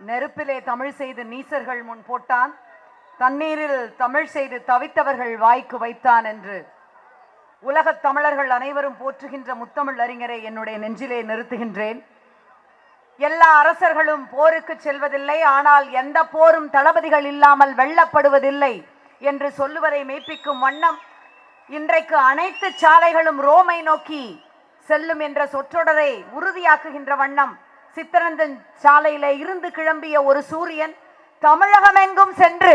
நெருப்பிலே தமிழ் செய்து நீசர்கள் முன் போட்டான். தண்ணீரில் தமிழ் செய்து தவித்தவர்கள் வாய்க்கு வைத்தான் என்று. உலகத் தமிழர்கள் அனைவரும் போற்றுகின்ற முத்தமிழ் அறிஞரை என்னுடைய நெஞ்சிலே நிறுத்துகின்றேன். எல்லா அரசர்களும் போருக்கு செல்வதில்லை ஆனால் எந்த போரும் தளபதிகள் இல்லாமல் வெல்லப்படுவதில்லை என்று சொல்லுவதை மெய்ப்பிக்கும் வண்ணம் இன்றைக்கு அனைத்து சாலைகளும் ரோமை நோக்கி செல்லும் என்ற சொற்றொடரை உறுதியாக்குகின்ற வண்ணம் சித்தரந்தன் சாலையில இருந்து கிளம்பிய ஒரு சூரியன் தமிழகம் எங்கும் சென்று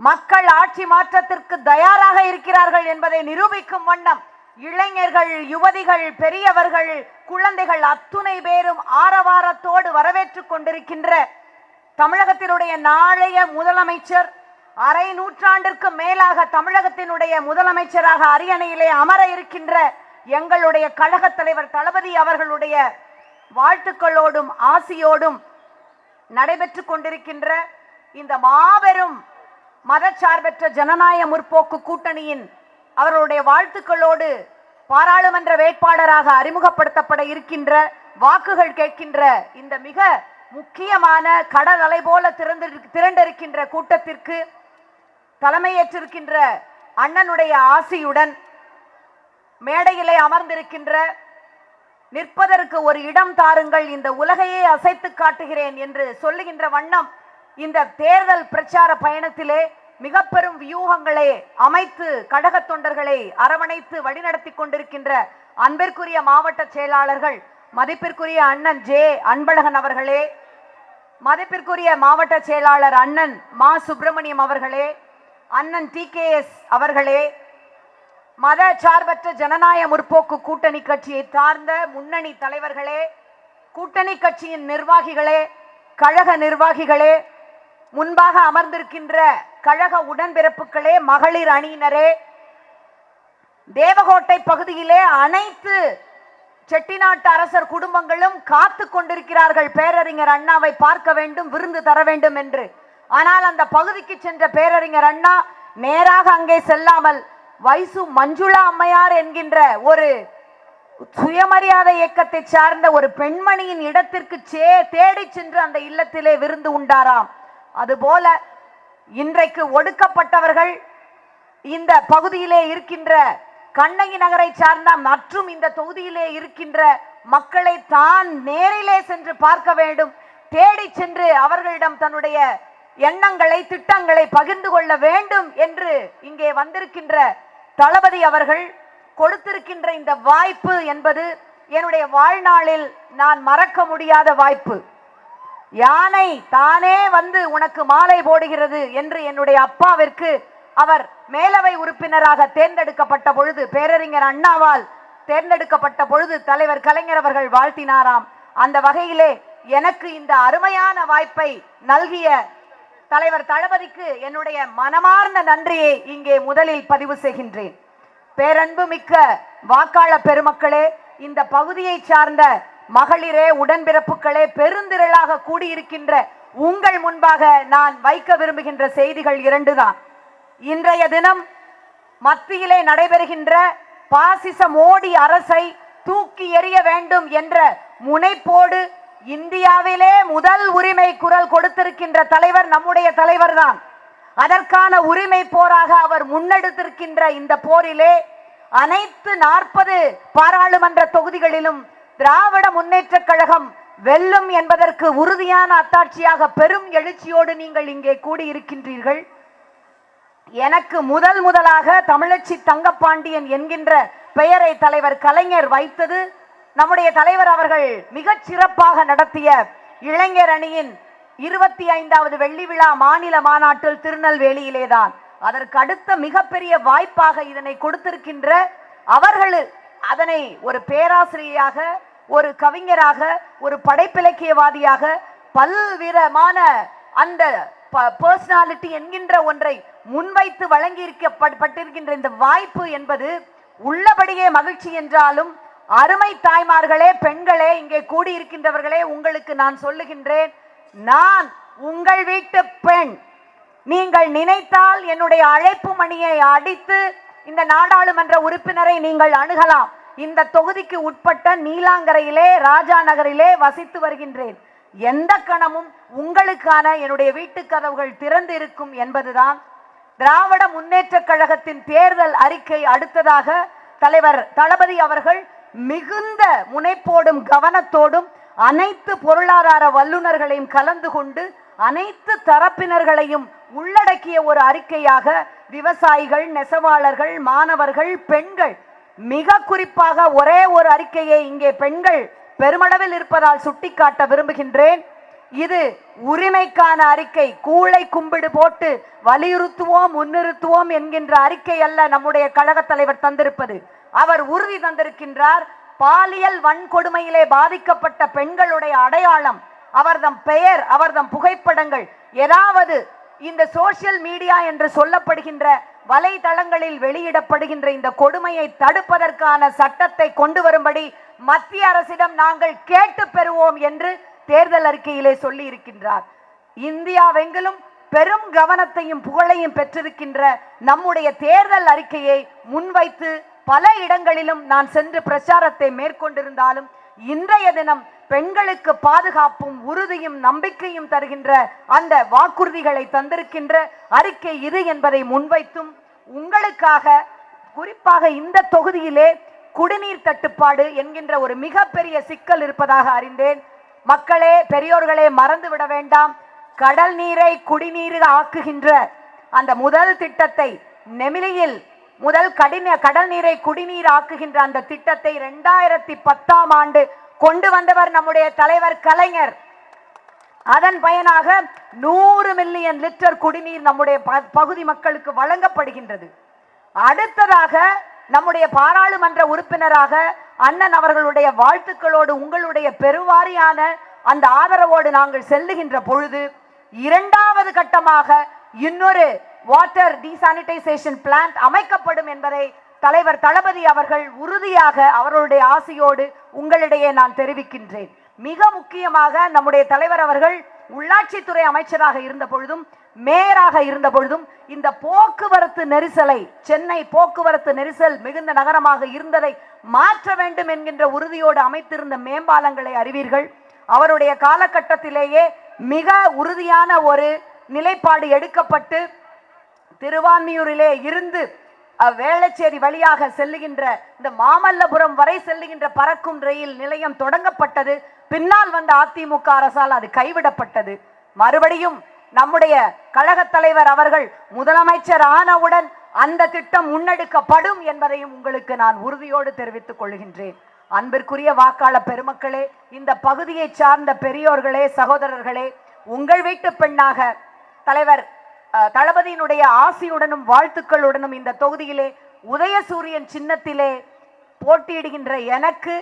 மக்கள் ஆட்சி மாற்றத்திற்கு தயாராக இருக்கிறார்கள் என்பதை நிரூபிக்கும் வண்ணம் இளைஞர்கள் யுவதிகள் பெரியவர்கள் குழந்தைகள் அத்துணை பேரும் ஆரவாரத்தோடு வரவேற்றுக் கொண்டிருக்கின்ற தமிழகத்தினுடைய நாளைய முதலமைச்சர் அரை நூற்றாண்டிற்கு மேலாக தமிழகத்தினுடைய முதலமைச்சராக அரியணையிலே அமர இருக்கின்ற எங்களுடைய கழக தலைவர் தளபதி அவர்களுடைய வாழ்த்துக்களோடும் ஆசியோடும் நடைபெற்று கொண்டிருக்கின்ற இந்த மாபெரும் மதச்சார்பற்ற ஜனநாயக முற்போக்கு கூட்டணியின் அவர்களுடைய வாழ்த்துக்களோடு பாராளுமன்ற வேட்பாளராக அறிமுகப்படுத்தப்பட இருக்கின்ற வாக்குகள் கேட்கின்ற இந்த மிக முக்கியமான கடல் அலை போல திறந்து திரண்டிருக்கின்ற கூட்டத்திற்கு தலைமையேற்றிருக்கின்ற அண்ணனுடைய ஆசியுடன் மேடையிலே அமர்ந்திருக்கின்ற நிற்பதற்கு ஒரு இடம் தாருங்கள் இந்த உலகையே அசைத்து காட்டுகிறேன் என்று சொல்லுகின்ற வண்ணம் இந்த தேர்தல் பிரச்சார பயணத்திலே மிக பெரும் வியூகங்களை அமைத்து கழக தொண்டர்களை அரவணைத்து வழிநடத்தி கொண்டிருக்கின்ற அன்பிற்குரிய மாவட்ட செயலாளர்கள் மதிப்பிற்குரிய அண்ணன் ஜே அன்பழகன் அவர்களே மதிப்பிற்குரிய மாவட்ட செயலாளர் அண்ணன் மா சுப்பிரமணியம் அவர்களே அண்ணன் டி கே எஸ் அவர்களே மத சார்பற்ற ஜனநாயக முற்போக்கு கூட்டணி கட்சியை சார்ந்த முன்னணி தலைவர்களே கூட்டணி கட்சியின் நிர்வாகிகளே கழக நிர்வாகிகளே முன்பாக அமர்ந்திருக்கின்ற கழக உடன்பிறப்புகளே மகளிர் அணியினரே தேவகோட்டை பகுதியிலே அனைத்து செட்டிநாட்டு அரசர் குடும்பங்களும் காத்து கொண்டிருக்கிறார்கள். பேரறிஞர் அண்ணாவை பார்க்க வேண்டும் விருந்து தர வேண்டும் என்று. ஆனால் அந்த பகுதிக்கு சென்ற பேரறிஞர் அண்ணா நேராக அங்கே செல்லாமல் வைசு மஞ்சுளா அம்மையார் என்கின்ற ஒரு சுயமரியாதை இயக்கத்தை சார்ந்த ஒரு பெண்மணியின் இடத்திற்கு சே தேடி சென்று அந்த இல்லத்திலே விருந்து உண்டாராம். அதுபோல இன்றைக்கு ஒடுக்கப்பட்டவர்கள் இந்த பகுதியிலே இருக்கின்ற கண்ணகி நகரை சார்ந்த மற்றும் இந்த தொகுதியிலே இருக்கின்ற மக்களை தான் நேரிலே சென்று பார்க்க வேண்டும். தேடி சென்று அவர்களிடம் தன்னுடைய எண்ணங்களை திட்டங்களை பகிர்ந்து கொள்ள வேண்டும் என்று இங்கே வந்திருக்கின்ற தளபதி அவர்கள் கொடுத்திருக்கின்ற இந்த வாய்ப்பு என்பது என்னுடைய வாழ்நாளில் நான் மறக்க முடியாத வாய்ப்பு. யானை தானே வந்து உனக்கு மாலை போடுகிறது என்று என்னுடைய அப்பாவிற்கு அவர் மேலவை உறுப்பினராக தேர்ந்தெடுக்கப்பட்ட பொழுது பேரறிஞர் அண்ணாவால் தேர்ந்தெடுக்கப்பட்ட பொழுது தலைவர் கலைஞர் அவர்கள் வாழ்த்தினாராம். அந்த வகையிலே எனக்கு இந்த அருமையான வாய்ப்பை நல்கிய தலைவர் தளபதிக்கு என்னுடைய மனமார்ந்த நன்றியை இங்கே முதலில் பதிவு செய்கின்றேன். பேரன்பு மிக்க வாக்காளர் பெருமக்களே இந்த பகுதியை சார்ந்த மகளிரே உடன்பிறப்புகளே பெருந்திரளாக கூடியிருக்கின்ற உங்கள் முன்பாக நான் வைக்க விரும்புகின்ற செய்திகள் இரண்டுதான். இன்றைய தினம் மத்தியிலே நடைபெறுகின்ற பாசிச மோடி அரசை தூக்கி எறிய வேண்டும் என்ற முனைப்போடு இந்தியாவிலே முதல் உரிமை குரல் கொடுத்திருக்கின்ற தலைவர் நம்முடைய தலைவர் தான் அதற்கான உரிமை போராக அவர் முன்னெடுத்திருக்கின்ற இந்த போரிலே அனைத்து நாற்பது பாராளுமன்ற தொகுதிகளிலும் திராவிட முன்னேற்ற கழகம் வெல்லும் என்பதற்கு உறுதியான அத்தாட்சியாக பெரும் எழுச்சியோடு நீங்கள் இங்கே கூடியிருக்கின்றீர்கள். எனக்கு முதல் முதலாக தமிழச்சி தங்கப்பாண்டியன் என்கின்ற பெயரை தலைவர் கலைஞர் வைத்தது. நம்முடைய தலைவர் அவர்கள் மிகச் சிறப்பாக நடத்திய இளைஞர் அணியின் இருபத்தி ஐந்தாவது வெள்ளி விழா மாநில மாநாட்டில் திருநெல்வேலியிலேதான். அதற்கு அடுத்த மிகப்பெரிய வாய்ப்பாக இதனை கொடுத்திருக்கின்ற அவர்கள் அதனை ஒரு பேராசிரியராக ஒரு கவிஞராக ஒரு படைப்பிலக்கியவாதியாக பல்விதமான அந்த பர்சனாலிட்டி என்கின்ற ஒன்றை முன்வைத்து வழங்கியிருக்கப்பட்டிருக்கின்ற இந்த வாய்ப்பு என்பது உள்ளபடியே மகிழ்ச்சி என்றாலும் அருமை தாய்மார்களே பெண்களே இங்கே கூடியிருக்கின்றவர்களே உங்களுக்கு நான் சொல்லுகின்றேன் நான் உங்கள் வீட்டு பெண். நீங்கள் நினைத்தால் என்னுடைய அழைப்பு மணியை அடித்து இந்த நாடாளுமன்ற உறுப்பினரை நீங்கள் அணுகலாம். இந்த தொகுதிக்கு உட்பட்ட நீலாங்கரையிலே ராஜா நகரிலே வசித்து வருகின்றேன். எந்த கணமும் உங்களுக்கான என்னுடைய வீட்டுக் கதவுகள் திறந்து இருக்கும் என்பதுதான் திராவிட முன்னேற்ற கழகத்தின் தேர்தல் அறிக்கை அடுத்ததாக தலைவர் தளபதி அவர்கள் மிகுந்த முனைப்போடும் கவனத்தோடும் அனைத்து பொருளாதார வல்லுநர்களையும் கலந்து கொண்டு அனைத்து தரப்பினர்களையும் உள்ளடக்கிய ஒரு அறிக்கையாக விவசாயிகள் நெசவாளர்கள் மாணவர்கள் பெண்கள் மிக குறிப்பாக ஒரே ஒரு அறிக்கையை இங்கே பெண்கள் பெருமளவில் இருப்பதால் சுட்டிக்காட்ட விரும்புகின்றேன். இது உரிமைக்கான அறிக்கை. கூளை கும்பிடு போட்டு வலியுறுத்துவோம் முன்னிறுத்துவோம் என்கின்ற அறிக்கை அல்ல நம்முடைய கழக தலைவர் தந்திருப்பது. அவர் உறுதி தந்திருக்கின்றார். பாலியல் வன்கொடுமையிலே பாதிக்கப்பட்ட பெண்களுடைய அடையாளம் அவர்தம் பெயர் அவர்தம் புகைப்படங்கள் ஏதாவது இந்த சோசியல் மீடியா என்று சொல்லப்படுகின்ற வலைதளங்களில் வெளியிடப்படுகின்ற இந்த கொடுமையை தடுப்பதற்கான சட்டத்தை கொண்டு வரும்படி மத்திய அரசிடம் நாங்கள் கேட்டு பெறுவோம் என்று தேர்தல் அறிக்கையிலே சொல்லி இருக்கின்றார் இந்தியாவெங்கிலும் பெரும் கவனத்தையும் புகழையும் பெற்றிருக்கின்ற நம்முடைய தேர்தல் அறிக்கையை முன்வைத்து பல இடங்களிலும் நான் சென்று பிரச்சாரத்தை மேற்கொண்டிருந்தாலும் இன்றைய தினம் பெண்களுக்கு பாதுகாப்பும் உறுதியும் நம்பிக்கையும் தருகின்ற அந்த வாக்குறுதிகளை தந்திருக்கின்ற அறிக்கை இது என்பதை முன்வைத்தும் உங்களுக்காக குறிப்பாக இந்த தொகுதியிலே குடிநீர் தட்டுப்பாடு என்கின்ற ஒரு மிகப்பெரிய சிக்கல் இருப்பதாக அறிந்தேன். மக்களே பெரியோர்களே மறந்து விட வேண்டாம். கடல் நீரை குடிநீர் ஆக்குகின்ற அந்த முதல் திட்டத்தை நெமிலியில் முதல் கடின கடல் நீரை குடிநீர் ஆக்குகின்ற அந்த திட்டத்தை இரண்டாயிரத்தி பத்தாம் ஆண்டு கொண்டு வந்தவர் நம்முடைய தலைவர் கலைஞர். அதன் பயனாக நூறு மில்லியன் லிட்டர் குடிநீர் நம்முடைய ப- பகுதி மக்களுக்கு வழங்கப்படுகின்றது. அடுத்ததாக நம்முடைய பாராளுமன்ற உறுப்பினராக அண்ணன் அவர்களுடைய வாழ்த்துக்களோடு உங்களுடைய பெருவாரியான அந்த ஆதரவோடு நாங்கள் செல்லுகின்ற பொழுது இரண்டாவது கட்டமாக இன்னொரு வாட்டர் டீசானிடைசேஷன் பிளான்ட் அமைக்கப்படும் என்பதை தலைவர் தளபதி அவர்கள் உறுதியாக அவர்களுடைய ஆசையோடு உங்களிடையே நான் தெரிவிக்கின்றேன். மிக முக்கியமாக நம்முடைய தலைவர் அவர்கள் உள்ளாட்சித்துறை அமைச்சராக இருந்த பொழுதும் மேயராக இருந்த பொழுதும் இந்த போக்குவரத்து நெரிசலை சென்னை போக்குவரத்து நெரிசல் மிகுந்த நகரமாக இருந்ததை மாற்ற வேண்டும் என்கின்ற உறுதியோடு அமைத்திருந்த மேம்பாலங்களை அறிவீர்கள். அவருடைய காலகட்டத்திலேயே மிக உறுதியான ஒரு நிலைப்பாடு எடுக்கப்பட்டு திருவான்மியூரிலே இருந்து அஹ், வேளச்சேரி வழியாக செல்லுகின்ற இந்த மாமல்லபுரம் வரை செல்லுகின்ற பறக்கும் ரயில் நிலையம் தொடங்கப்பட்டது. பின்னால் வந்த அதிமுக அரசால் அது கைவிடப்பட்டது. மறுபடியும் நம்முடைய கழக தலைவர் அவர்கள் முதலமைச்சர் ஆனவுடன் அந்த திட்டம் முன்னெடுக்கப்படும் என்பதையும் உங்களுக்கு நான் உறுதியோடு தெரிவித்துக் கொள்கின்றேன். அன்பிற்குரிய வாக்காளர் பெருமக்களே இந்த பகுதியை சார்ந்த பெரியோர்களே சகோதரர்களே உங்கள் வீட்டு பெண்ணாக தலைவர் தளபதியினுடைய ஆசியுடனும் வாழ்த்துக்களுடனும் இந்த தொகுதியிலே உதயசூரியன் சின்னத்திலே போட்டியிடுகின்ற எனக்கு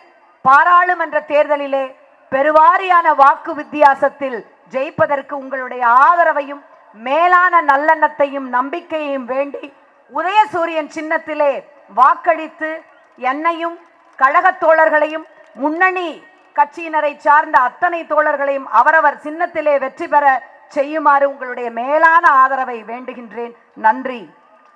பாராளுமன்ற தேர்தலிலே பெருவாரியான வாக்கு வித்தியாசத்தில் ஜெயிப்பதற்கு உங்களுடைய ஆதரவையும் மேலான நல்லெண்ணத்தையும் நம்பிக்கையையும் வேண்டி உதயசூரியன் சின்னத்திலே வாக்களித்து என்னையும் கழகத் தோழர்களையும் முன்னணி கட்சியினரை சார்ந்த அத்தனை தோழர்களையும் அவரவர் சின்னத்திலே வெற்றி பெற செய்யுமாறு உங்களுடைய மேலான ஆதரவை வேண்டுகின்றேன். நன்றி.